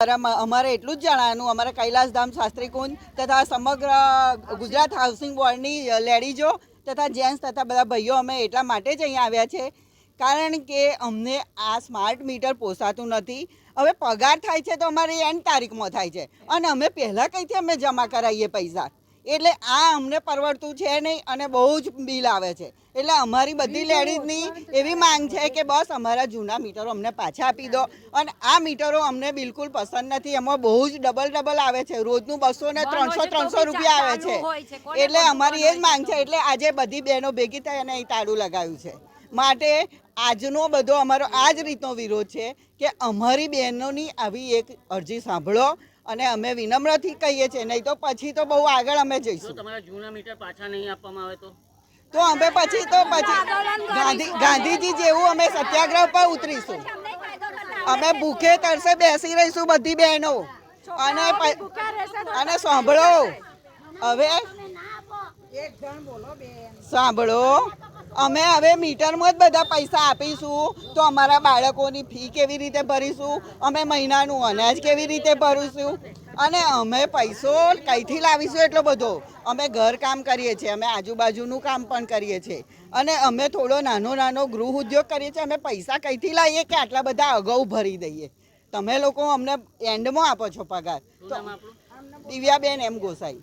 અમારા- એટલું જ જણાવવાનું અમારા કૈલાસધામ શાસ્ત્રી કુંજ તથા સમગ્ર ગુજરાત હાઉસિંગ બોર્ડની લેડીઝો તથા જેન્ટ્સ તથા બધા ભાઈઓ અમે એટલા માટે જ અહીંયા આવ્યા છે, કારણ કે અમને આ સ્માર્ટ મીટર પોસાતું નથી. હવે પગાર થાય છે તો અમારે એન્ડ તારીખમાં થાય છે. અને અમે પહેલાં કંઈથી અમે જમા કરાવીએ પૈસા? એટલે આ અમને પરવડતું છે નહીં અને બહુ જ બિલ આવે છે. એટલે અમારી બધી લેડીઝની એવી માંગ છે કે બસ અમારા જૂના મીટરો અમને પાછા આપી દો. અને આ મીટરો અમને બિલકુલ પસંદ નથી. એમાં બહુ જ ડબલ ડબલ આવે છે. રોજનું બસો ને ત્રણસો ત્રણસો રૂપિયા આવે છે. એટલે અમારી એ જ માંગ છે. એટલે આજે બધી બહેનો ભેગી થઈ અને અહીં તાળું લગાવ્યું છે. માટે આજનો બધો અમારો આ જ રીતનો વિરોધ છે કે અમારી બહેનોની આવી એક અરજી સાંભળો. અને અમે વિનમ્રથી કહીએ છીએ નહીં તો પછી તો બહુ આગળ અમે જઈશું. તમારા જૂના મીટર પાછા નહીં આપવામાં આવે તો? તો અમે પછી તો પછી ગાંધી ગાંધીજી જેવું અમે સત્યાગ્રહ પર ઉતરીશું. અમે ભૂખે તરસે બેસી રહીશું બધી બહેનો. અને અને સાંભળો. હવે સાંભળો. અમે હવે મીટરમાં જ બધા પૈસા આપીશું તો અમારા બાળકોની ફી કેવી રીતે ભરીશું? અમે મહિનાનું અનાજ કેવી રીતે ભરીશું? અને અમે પૈસો કઈથી લાવીશું એટલો બધો? અમે ઘર કામ કરીએ છીએ અમે આજુબાજુનું કામ પણ કરીએ છીએ. અને અમે થોડો નાનો નાનો ગૃહ ઉદ્યોગ કરીએ છીએ અમે પૈસા કઈથી લાવીએ કે આટલા બધા અગાઉ ભરી દઈએ? તમે લોકો અમને એન્ડમાં આપો છો પગાર. દિવ્યાબેન એમ ગોસાઈ.